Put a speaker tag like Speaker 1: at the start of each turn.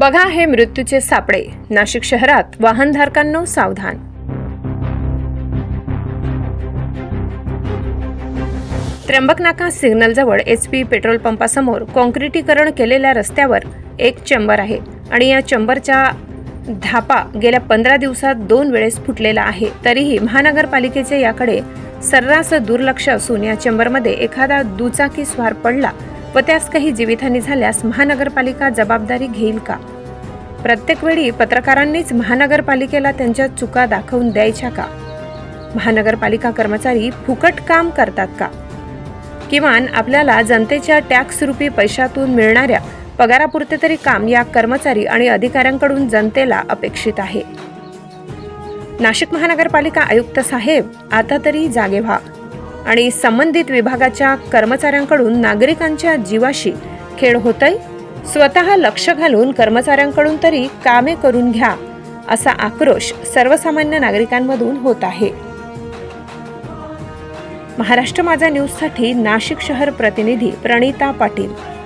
Speaker 1: बघा हे मृत्यूचे सापडे. नाशिक शहरात वाहनधारकांनो सावधान. त्र्यंबकनाका सिग्नलजवळ एच पी पेट्रोल पंपासमोर काँक्रिटीकरण केलेल्या रस्त्यावर एक चेंबर आहे आणि या चेंबरच्या धापा गेल्या पंधरा दिवसात दोन वेळेस फुटलेला आहे. तरीही महानगरपालिकेचे याकडे सर्रास दुर्लक्ष असून या चेंबरमध्ये एखादा दुचाकी स्वार पडला व त्यास काही जीवितहानी झाल्यास महानगरपालिका जबाबदारी घेईल का? प्रत्येक वेळी पत्रकारांनीच महानगरपालिकेला त्यांच्या चुका दाखवून द्यायच्या का? महानगरपालिका कर्मचारी फुकट काम करतात का? किमान आपल्याला जनतेच्या टॅक्स रुपी पैशातून मिळणाऱ्या पगारापुरते तरी काम या कर्मचारी आणि अधिकाऱ्यांकडून जनतेला अपेक्षित आहे. नाशिक महानगरपालिका आयुक्त साहेब आता तरी जागे व्हा. आणि संबंधित विभागाच्या कर्मचाऱ्यांकडून नागरिकांच्या जीवाशी खेळ होतय? स्वतः लक्ष घालून कर्मचाऱ्यांकडून तरी कामे करून घ्या असा आक्रोश सर्वसामान्य नागरिकांमधून होत आहे. महाराष्ट्र माझा न्यूजसाठी नाशिक शहर प्रतिनिधी प्रणिता पाटील.